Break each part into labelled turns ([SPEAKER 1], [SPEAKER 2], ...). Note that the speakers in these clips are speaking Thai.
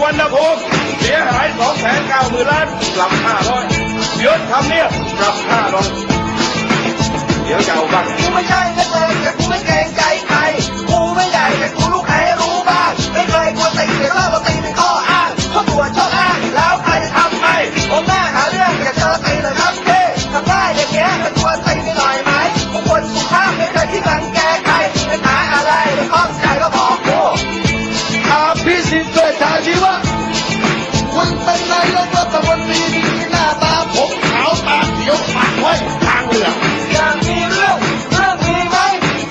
[SPEAKER 1] หาย2แสน9หมื่นล้านปรับห้าร้อยเดี๋ยวทำเนี่ยปรับห้าร้อยเดี๋ยวจะเอาบ้าง
[SPEAKER 2] กูไม่ใช่นักเลงแต่กูไม่เกรงใจใครกูไม่ใหญ่แต่กูรู้ใครรู้บ้างไม่เคยกลัวตีเดี๋ยวเล่ามาตีเป็นข้ออ้างเพราะตัวชอบอ้างแล้วใครจะทำให้ผมหน้าหาเรื่องอยากเจอตีเลยครับเท่ทำได้อย่างเงี้ยมันควรตีไปหน่อยไหมผมควรสุภาพไม่เคยที่รังแก
[SPEAKER 3] วปากไว้ทางเหลือง
[SPEAKER 2] อยากมีเรื่องเรื่องมีไหม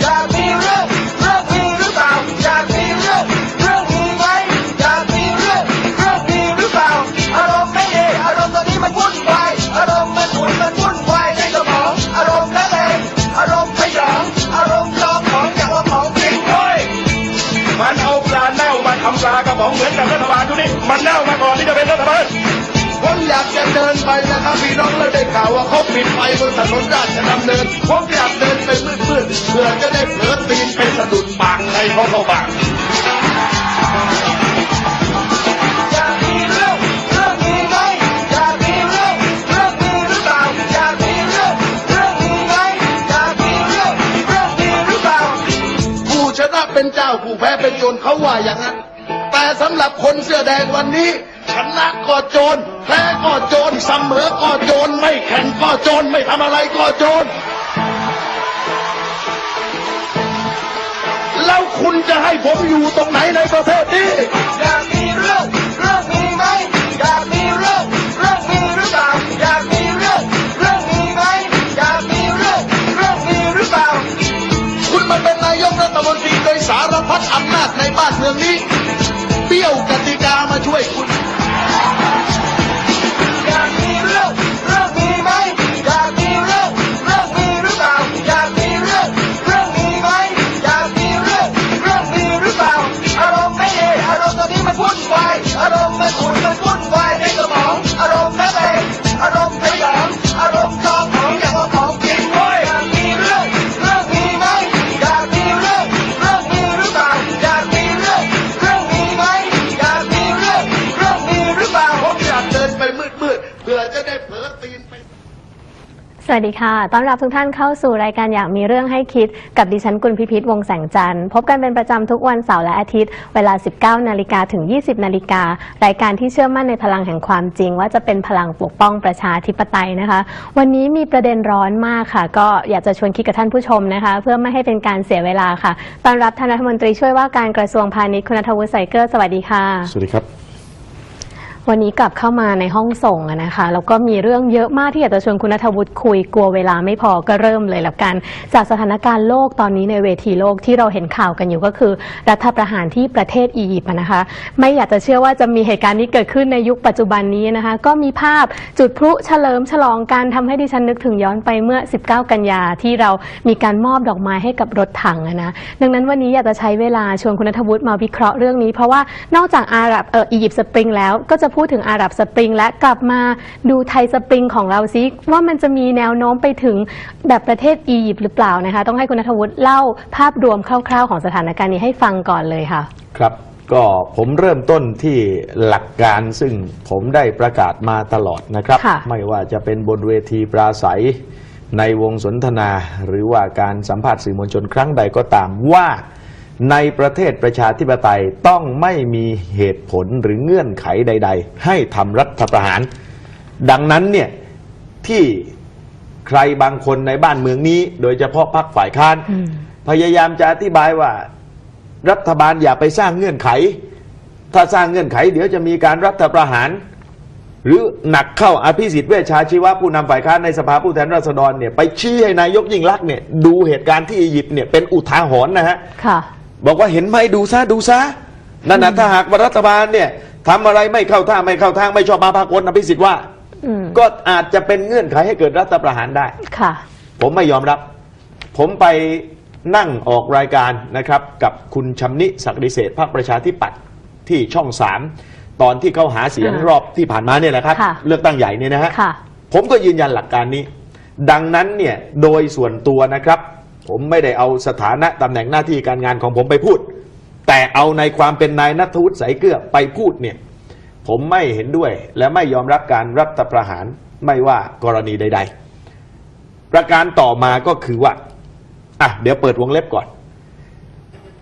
[SPEAKER 2] อยากมีเรื่องเรื่องมีหรือเปล่าอยากมีเรื่องเรื่องมีไหมอยากมีเรื่องเรื่องมีหรือเปล่าอารมณ์ไม่ดีอารมณ์ตอนนี้มันวุ่นวายอารมณ์มันหุ่นมันวุ่นวายในสมองอารมณ์ละเลงอารมณ์พยองอารมณ์จองของอย่างว่าของจริง
[SPEAKER 1] โอ้ยมันเอาปลาเน่ามาทำปลากระป๋องเหมือนกับรัฐบาลทุนี้มันเน่ามาก่อนที่จะเป็นรัฐบาล
[SPEAKER 3] ผมอยากจะเดินไปนะครับพี่น้องแล้วได้ข่าวว่าเขาปิดไฟบนถนนราชดำเนิน ผมอยากเดินไปมืดๆเพื่อจะได้เผลอตีนไปสะดุดปากใครเขาเข้าบ้าง
[SPEAKER 2] อยากมีเรื่องเรื่องมีไหมอยากมีเรื่องเรื่องมีหรือเปล่าอยากมีเรื่องเรื่องมีไหมอยากมีเรื่องเรื่องมีหรือเปล่า
[SPEAKER 3] ผู้ชนะเป็นเจ้าผู้แพ้เป็นโจรเขาว่าอย่างนั้น แต่สำหรับคนเสื้อแดงวันนี้ ชนะก็โจรแพ้ก็โจรเสมอก็โจรไม่แข่งก็โจรไม่ทำอะไรก็โจรแล้วคุณจะให้ผมอยู่ตรงไหนในประเทศนี้
[SPEAKER 2] อยากมีเรื่องเรื่องมีไหมอยากมีเรื่องเรื่องมีหรือเปล่าอยากมีเรื่องเรื่องมีไหมอยากมีเรื่องเรื่องมีหรือเปล่า
[SPEAKER 3] คุณมาเป็นนายกรัฐมนตรีโดยสารพัดอำนาจในบ้านเมืองนี้เปี้ยวกติกามาช่วยคุณ
[SPEAKER 2] สวั
[SPEAKER 4] สดีค่ะ ต้อนรับทุกท่านเข้าสู่รายการอยากมีเรื่องให้คิด กับดิฉันกุลพิพิธวงแสงจันทร์ พบกันเป็นประจำทุกวันเสาร์และอาทิตย์ เวลา 19 นาฬิกาถึง 20 นาฬิกา รายการที่เชื่อมั่นในพลังแห่งความจริง ว่าจะเป็นพลังปกป้องประชาธิปไตยนะคะ วันนี้มีประเด็นร้อนมากค่ะ ก็อยากจะชวนคิดกับท่านผู้ชมนะคะ เพื่อไม่ให้เป็นการเสียเวลาค่ะ ต้อนรับท่านรัฐมนตรีช่วยว่าการกระทรวงพาณิชย์คุณณัฐวุฒิไสเกอร์ สวัสดีค่ะ
[SPEAKER 5] สวัสดีครับ
[SPEAKER 4] วันนี้กลับเข้ามาในห้องส่งนะคะแล้วก็มีเรื่องเยอะมากที่อยากจะชวนคุณนัทวุฒิคุยกลัวเวลาไม่พอก็เริ่มเลยแล้วกัน จากสถานการณ์โลกตอนนี้ในเวทีโลกที่เราเห็นข่าวกันอยู่ก็คือ รัฐประหารที่ประเทศอียิปต์นะคะ ไม่อยากจะเชื่อว่าจะมีเหตุการณ์นี้เกิดขึ้นในยุคปัจจุบันนี้นะคะ ก็มีภาพจุดพลุเฉลิมฉลองกันทำให้ดิฉันนึกถึงย้อนไปเมื่อ 19 กันยาที่เรามีการมอบดอกไม้ให้กับรถถังนะดังนั้นวันนี้อยากจะใช้เวลาชวนคุณนัทวุฒิมาวิเคราะห์เรื่องนี้ เพราะว่านอกจากอาหรับเอออียิปต์สปริงแล้วก็จะพูดถึงอาหรับสปริง และกลับมาดูไทยสปริงของเราซิว่ามันจะมีแนวโน้มไปถึงแบบประเทศอียิปต์หรือเปล่านะคะ ต้องให้คุณนัทวุฒิเล่าภาพรวมคร่าว ๆ ของสถานการณ์นี้ให้ฟังก่อนเลยค่ะ
[SPEAKER 5] ครับก็ผมเริ่มต้นที่หลักการซึ่งผมได้ประกาศมาตลอดนะครับ
[SPEAKER 4] ค่ะ
[SPEAKER 5] ไม่ว่าจะเป็นบนเวทีปราศัยในวงสนทนา หรือว่าการสัมภาษณ์สื่อมวลชนครั้งใดก็ตามว่า ในประเทศประชาธิปไตยต้องไม่มีเหตุผลหรือเงื่อนไขใด ๆ ให้ทำรัฐประหาร ดังนั้นเนี่ยที่ใครบางคนในบ้านเมืองนี้ โดยเฉพาะพรรคฝ่ายค้าน
[SPEAKER 4] อืม
[SPEAKER 5] พยายามจะอธิบายว่า รัฐบาลอย่าไปสร้างเงื่อนไข ถ้าสร้างเงื่อนไข เดี๋ยวจะมีการรัฐประหาร หรือหนักเข้าอภิสิทธิ์เวชชาชีวะผู้นำฝ่ายค้านในสภาผู้แทนราษฎรเนี่ยไปชี้ให้นายกยิ่งลักษณ์เนี่ยดูเหตุการณ์ที่อียิปต์เนี่ยเป็นอุทาหรณ์นะฮะ
[SPEAKER 4] ค่ะ
[SPEAKER 5] บอกว่าเห็นไหมดูซะดูซะนั่นนะถ้าหากว่ารัฐบาลเนี่ยทำอะไรไม่เข้าท่าไม่เข้าทางไม่ชอบมาพากลอภิสิทธิ์ว่า
[SPEAKER 4] อืม
[SPEAKER 5] ก็อาจจะเป็นเงื่อนไขให้เกิดรัฐประหารได้
[SPEAKER 4] ค่ะ
[SPEAKER 5] ผมไม่ยอมรับ ผมไปนั่งออกรายการนะครับ กับคุณชำนิศักดิเศษพรรคประชาธิปัตย์ที่ช่องสามตอนที่เขาหาเสียง
[SPEAKER 4] อ่าร
[SPEAKER 5] อบที่ผ่านมาเนี่ยแหละครับ
[SPEAKER 4] ค่ะ
[SPEAKER 5] เลือกตั้งใหญ่เนี่ยนะฮะ
[SPEAKER 4] ค่ะ
[SPEAKER 5] ผมก็ยืนยันหลักการนี้ ดังนั้นเนี่ยโดยส่วนตัวนะครับ ผมไม่ได้เอาสถานะตำแหน่งหน้าที่การงานของผมไปพูด แต่เอาในความเป็นนายนัทวุฒิสายเกลือไปพูดเนี่ย ผมไม่เห็นด้วย และไม่ยอมรับการรัฐประหารไม่ว่ากรณีใด ๆ ประการต่อมาก็คือว่าอะเดี๋ยวเปิดวงเล็บก่อน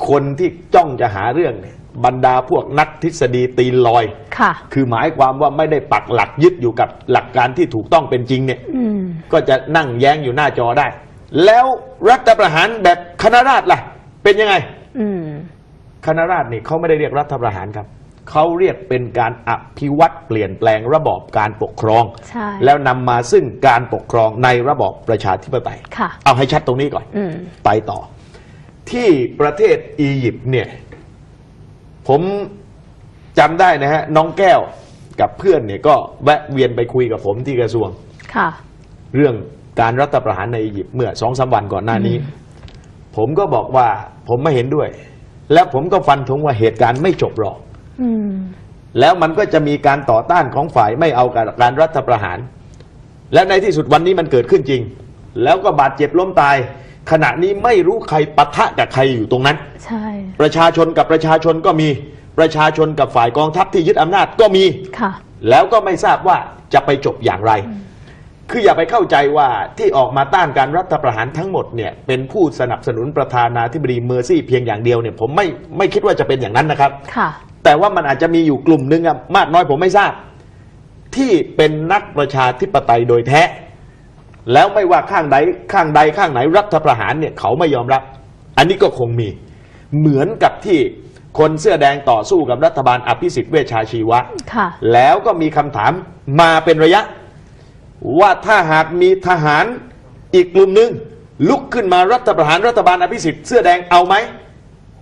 [SPEAKER 5] คนที่จ้องจะหาเรื่องเนี่ยบรรดาพวกนักทฤษฎีตีนลอย
[SPEAKER 4] ค่ะ
[SPEAKER 5] คือหมายความว่าไม่ได้ปักหลักยึดอยู่กับหลักการที่ถูกต้องเป็นจริงเนี่ย
[SPEAKER 4] อืม
[SPEAKER 5] ก็จะนั่งแย้งอยู่หน้าจอได้ แล้วรัฐประหารแบบคณะราษฎรล่ะ เป็นยังไง
[SPEAKER 4] อืม
[SPEAKER 5] คณะราษฎรนี่เขาไม่ได้เรียกรัฐประหารครับ เขาเรียกเป็นการอภิวัตเปลี่ยนแปลงระบอบการปกครอง
[SPEAKER 4] ใช่
[SPEAKER 5] แล้วนำมาซึ่งการปกครองในระบอบประชาธิปไตย
[SPEAKER 4] ค่ะ
[SPEAKER 5] เอาให้ชัดตรงนี้ก่อน
[SPEAKER 4] อืม
[SPEAKER 5] ไปต่อ ที่ประเทศอียิปต์เนี่ย ผมจำได้นะฮะ น้องแก้วกับเพื่อนเนี่ยก็แวะเวียนไปคุยกับผมที่กระทรวง
[SPEAKER 4] ค่ะ
[SPEAKER 5] เรื่อง การรัฐประหารในอียิปต์เมื่อสองสามวันก่อนหน้านี้ ผมก็บอกว่าผมไม่เห็นด้วย แล้วผมก็ฟันธงว่าเหตุการณ์ไม่จบหรอก
[SPEAKER 4] อืม
[SPEAKER 5] แล้วมันก็จะมีการต่อต้านของฝ่ายไม่เอากับการรัฐประหาร และในที่สุดวันนี้มันเกิดขึ้นจริง แล้วก็บาดเจ็บล้มตาย ขณะนี้ไม่รู้ใครปะทะกับใครอยู่ตรงนั้น
[SPEAKER 4] ใช่
[SPEAKER 5] ประชาชนกับประชาชนก็มีประชาชนกับฝ่ายกองทัพที่ยึดอำนาจก็มี
[SPEAKER 4] ค่ะ
[SPEAKER 5] แล้วก็ไม่ทราบว่าจะไปจบอย่างไร คืออย่าไปเข้าใจว่าที่ออกมาต้านการรัฐประหารทั้งหมดเนี่ยเป็นผู้สนับสนุนประธานาธิบดีเมอร์ซี่เพียงอย่างเดียวเนี่ยผมไม่ไม่คิดว่าจะเป็นอย่างนั้นนะครับ
[SPEAKER 4] ค่ะ
[SPEAKER 5] แต่ว่ามันอาจจะมีอยู่กลุ่มหนึ่งอะมากน้อยผมไม่ทราบ ที่เป็นนักประชาธิปไตยโดยแท้ แล้วไม่ว่าข้างใดข้างใดข้างไหนรัฐประหารเนี่ยเขาไม่ยอมรับ อันนี้ก็คงมี เหมือนกับที่คนเสื้อแดงต่อสู้กับรัฐบาลอภิสิทธิ์เวชชาชีวะ
[SPEAKER 4] ค่ะ
[SPEAKER 5] แล้วก็มีคำถามมาเป็นระยะ ว่าถ้าหากมีทหารอีกกลุ่มหนึ่งลุกขึ้นมารัฐประหารรัฐบาลอภิสิทธิ์เสื้อแดงเอาไหม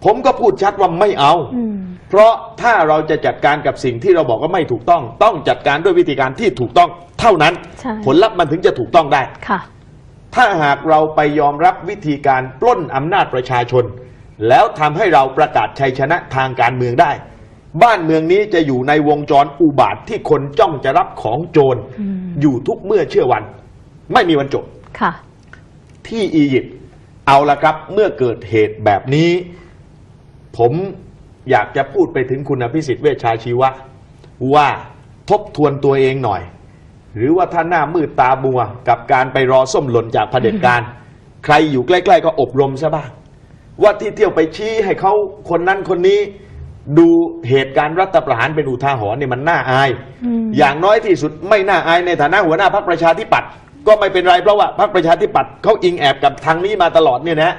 [SPEAKER 5] ผมก็พูดชัดว่าไม่เอา
[SPEAKER 4] อืม
[SPEAKER 5] เพราะถ้าเราจะจัดการกับสิ่งที่เราบอกว่าไม่ถูกต้อง ต้องจัดการด้วยวิธีการที่ถูกต้องเท่านั้น
[SPEAKER 4] ใช่
[SPEAKER 5] ผลลัพธ์มันถึงจะถูกต้องได้
[SPEAKER 4] ค่ะ
[SPEAKER 5] ถ้าหากเราไปยอมรับวิธีการปล้นอำนาจประชาชน แล้วทำให้เราประกาศชัยชนะทางการเมืองได้ บ้านเมืองนี้จะอยู่ในวงจรอุบาทที่คนจ้องจะรับของโจร
[SPEAKER 4] อืม
[SPEAKER 5] อยู่ทุกเมื่อเชื่อวัน ไม่มีวันจบ
[SPEAKER 4] ค่ะ
[SPEAKER 5] ที่อียิปต์เอาละครับ เมื่อเกิดเหตุแบบนี้ ผมอยากจะพูดไปถึงคุณอภิสิทธิ์เวชชาชีวะ ว่าทบทวนตัวเองหน่อย หรือว่าถ้าหน้ามืดตาบัวกับการไปรอส้มหล่นจากเผด็จการ ใครอยู่ใกล้ ๆ ก็อบรมซะบ้าง ว่าที่เที่ยวไปชี้ให้เขาคนนั้นคนนี้ ดูเหตุการณ์รัฐประหารเป็นอุทาหรณ์เนี่ยมันน่าอาย
[SPEAKER 4] อืม
[SPEAKER 5] อย่างน้อยที่สุดไม่น่าอายในฐานะหัวหน้าพรรคประชาธิปัตย์ก็ไม่เป็นไรเพราะว่าพรรคประชาธิปัตย์เขาอิงแอบกับทางนี้มาตลอดเนี่ยนะ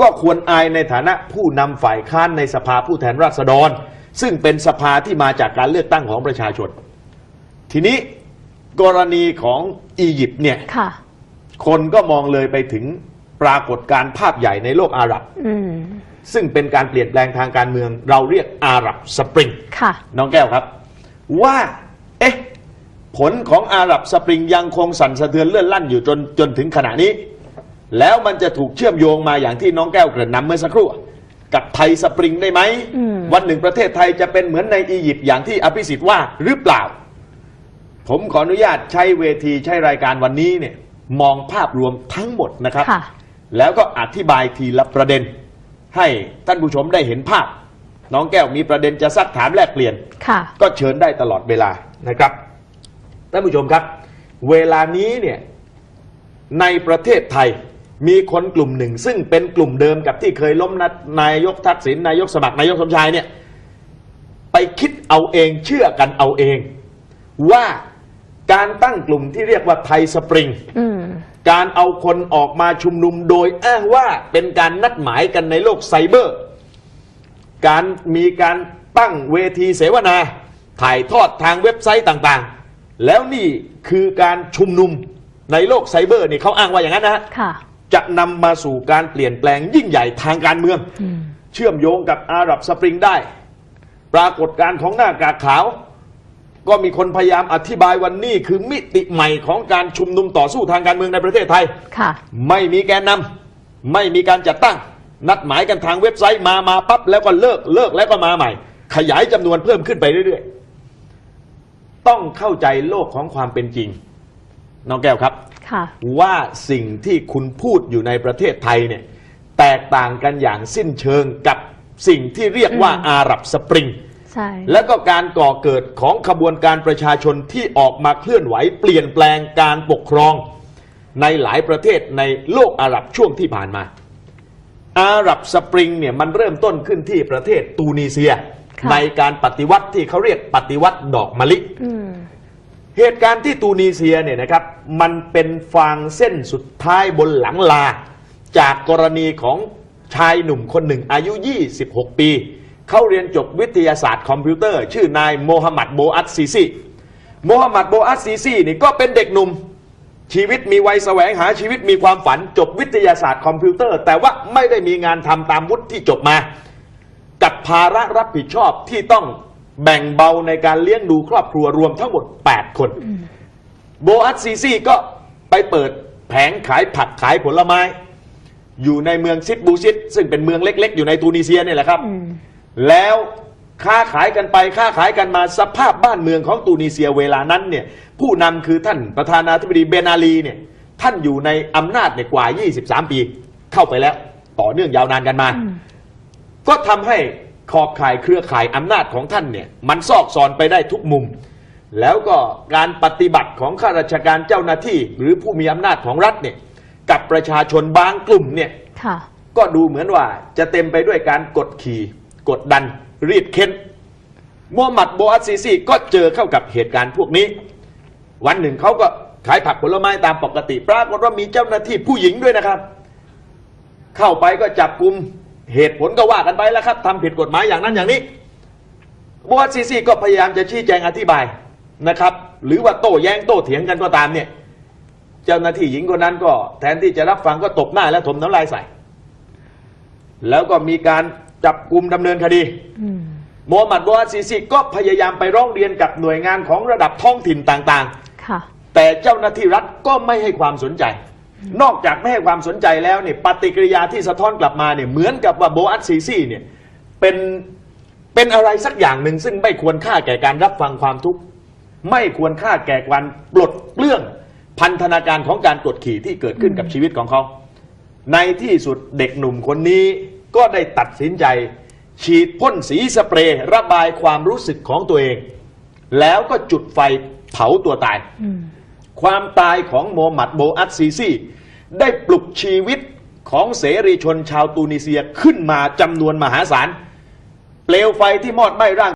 [SPEAKER 5] ก็ควรอายในฐานะผู้นำฝ่ายค้านในสภาผู้แทนราษฎร ซึ่งเป็นสภาที่มาจากการเลือกตั้งของประชาชน ทีนี้กรณีของอียิปต์เนี่ย
[SPEAKER 4] ค่ะ
[SPEAKER 5] คนก็มองเลยไปถึงปรากฏการณ์ภาพใหญ่ในโลกอาหรับ
[SPEAKER 4] อืม
[SPEAKER 5] ซึ่งเป็นการเปลี่ยนแปลงทางการเมือง เราเรียกอาหรับสปริง
[SPEAKER 4] ค่ะ
[SPEAKER 5] น้องแก้วครับ ว่า เอ๊ะ ผลของอาหรับสปริงยังคงสั่นสะเทือนเลื่อนลั่นอยู่จนจนถึงขณะนี้ แล้วมันจะถูกเชื่อมโยงมาอย่างที่น้องแก้วเกริ่นนำเมื่อสักครู่กับไทยสปริงได้ไหม
[SPEAKER 4] อืม
[SPEAKER 5] วันหนึ่งประเทศไทยจะเป็นเหมือนในอียิปต์อย่างที่อภิสิทธิ์ว่าหรือเปล่า ผมขออนุญาตใช้เวทีใช้รายการวันนี้เนี่ยมองภาพรวมทั้งหมดนะครับ
[SPEAKER 4] ค่ะ
[SPEAKER 5] แล้วก็อธิบายทีละประเด็น ให้ท่านผู้ชมได้เห็นภาพ น้องแก้วมีประเด็นจะซักถามแลกเปลี่ยน
[SPEAKER 4] ค่ะ
[SPEAKER 5] ก็เชิญได้ตลอดเวลานะครับท่านผู้ชมครับ เวลานี้เนี่ยในประเทศไทยมีคนกลุ่มหนึ่ง ซึ่งเป็นกลุ่มเดิมกับที่เคยล้มนัดนายกทักษิณนายกสมัครนายกสมชายเนี่ยไปคิดเอาเองเชื่อกันเอาเอง ว่าการตั้งกลุ่มที่เรียกว่าไทยสปริง
[SPEAKER 4] อืม
[SPEAKER 5] การเอาคนออกมาชุมนุมโดยอ้างว่าเป็นการนัดหมายกันในโลกไซเบอร์ การมีการตั้งเวทีเสวนา ถ่ายทอดทางเว็บไซต์ต่างๆ แล้วนี่คือการชุมนุมในโลกไซเบอร์นี่เขาอ้างว่าอย่างนั้นนะฮะ
[SPEAKER 4] ค่ะ
[SPEAKER 5] จะนำมาสู่การเปลี่ยนแปลงยิ่งใหญ่ทางการเมือง
[SPEAKER 4] อืม
[SPEAKER 5] เชื่อมโยงกับอาหรับสปริงได้ ปรากฏการณ์ของหน้ากากขาว ก็มีคนพยายามอธิบายวันนี้คือมิติใหม่ของการชุมนุมต่อสู้ทางการเมืองในประเทศไทย
[SPEAKER 4] ค่ะ
[SPEAKER 5] ไม่มีแกนนำไม่มีการจัดตั้ง นัดหมายกันทางเว็บไซต์มามาปั๊บแล้วก็เลิกเลิกแล้วก็มาใหม่ ขยายจำนวนเพิ่มขึ้นไปเรื่อยๆ ต้องเข้าใจโลกของความเป็นจริง น้องแก้วครับ
[SPEAKER 4] ค่ะ
[SPEAKER 5] ว่าสิ่งที่คุณพูดอยู่ในประเทศไทยเนี่ยแตกต่างกันอย่างสิ้นเชิงกับสิ่งที่เรียกว่า
[SPEAKER 4] อืม
[SPEAKER 5] อาหรับสปริง
[SPEAKER 4] ใช่
[SPEAKER 5] แล้วก็การก่อเกิดของขบวนการประชาชนที่ออกมาเคลื่อนไหว เปลี่ยนแปลงการปกครอง ในหลายประเทศในโลกอาหรับช่วงที่ผ่านมา อาหรับสปริงเนี่ยมันเริ่มต้นขึ้นที่ประเทศตูนิเซีย
[SPEAKER 4] ค่ะ
[SPEAKER 5] ในการปฏิวัติที่เขาเรียกปฏิวัติดอกมะลิ
[SPEAKER 4] อืม
[SPEAKER 5] เหตุการณ์ที่ตูนีเซียเนี่ยนะครับ มันเป็นฟางเส้นสุดท้ายบนหลังลา จากกรณีของชายหนุ่มคนหนึ่งอายุ 26 ปี เขาเรียนจบวิทยาศาสตร์คอมพิวเตอร์ ชื่อนายโมฮัมหมัดโบอัตซีซีโมฮัมหมัดโบอัตซีซีนี่ก็เป็นเด็กหนุ่ม ชีวิตมีวัยแสวงหาชีวิตมีความฝันจบวิทยาศาสตร์คอมพิวเตอร์ แต่ว่าไม่ได้มีงานทำตามวุฒิที่จบมา กับภาระรับผิดชอบที่ต้องแบ่งเบาในการเลี้ยงดูครอบครัวรวมทั้งหมด 8 คน โบอัตซีซีก็ไปเปิดแผงขายผักขายผลไม้ อยู่ในเมืองซิดบูซิดซึ่งเป็นเมืองเล็ก ๆ อยู่ในตูนิเซียเนี่ยแหละครับ แล้วค้าขายกันไปค้าขายกันมาสภาพบ้านเมืองของตูนิเซียเวลานั้นเนี่ยผู้นำคือท่านประธานาธิบดีเบนาลีเนี่ยท่านอยู่ในอำนาจเนี่ยกว่า 23 ปี เข้าไปแล้วต่อเนื่องยาวนานกันมาก็ทำให้ขอบข่ายเครือข่ายอำนาจของท่านเนี่ยมันซอกซอนไปได้ทุกมุม แล้วก็การปฏิบัติของข้าราชการเจ้าหน้าที่ หรือผู้มีอำนาจของรัฐเนี่ยกับประชาชนบางกลุ่มเนี่ย
[SPEAKER 4] ค่ะ
[SPEAKER 5] ก็ดูเหมือนว่าจะเต็มไปด้วยการกดขี่ กดดันรีดเค้นมูฮัมหมัดโบอัสซีซีก็เจอเข้ากับเหตุการณ์พวกนี้ วันหนึ่งเขาก็ขายผักผลไม้ตามปกติ ปรากฏว่ามีเจ้าหน้าที่ผู้หญิงด้วยนะครับ เข้าไปก็จับกลุ่มเหตุผลก็ว่ากันไปแล้วครับทำผิดกฎหมายอย่างนั้นอย่างนี้โบอัสซีซีก็พยายามจะชี้แจงอธิบายนะครับ หรือว่าโต้แย้งโต้เถียงกันก็ตามเนี่ยเจ้าหน้าที่หญิงคนนั้นก็ แทนที่จะรับฟังก็ตบหน้าและถมน้ำลายใส่ แล้วก็มีการ จับกลุ่มดำเนินคดี
[SPEAKER 4] อืม
[SPEAKER 5] โมฮัมหมัดโบอาซีซีก็พยายามไปร้องเรียนกับหน่วยงานของระดับท้องถิ่นต่าง
[SPEAKER 4] ค่ะ
[SPEAKER 5] ๆแต่เจ้าหน้าที่รัฐก็ไม่ให้ความสนใจ นอกจากไม่ให้ความสนใจแล้วเนี่ยปฏิกิริยาที่สะท้อนกลับมาเนี่ยเหมือนกับว่าโบอาซีซีเนี่ยเป็นเป็นอะไรสักอย่างหนึ่งซึ่งไม่ควรค่าแก่การรับฟังความทุกข์ไม่ควรค่าแก่การปลดเปลื้องพันธนาการของการกดขี่ที่เกิดขึ้นกับชีวิตของเขา ในที่สุดเด็กหนุ่มคนนี้ ก็ได้ตัดสินใจ ฉีดพ่นสีสเปรย์ระบายความรู้สึกของตัวเอง แล้วก็จุดไฟเผาตัวตาย
[SPEAKER 4] อืม
[SPEAKER 5] ความตายของโมฮัมหมัดโบอัตซีซีได้ปลุกชีวิตของเสรีชนชาวตูนิเซียขึ้นมาจำนวนมหาศาล เปลวไฟที่มอดไหม้ร่าง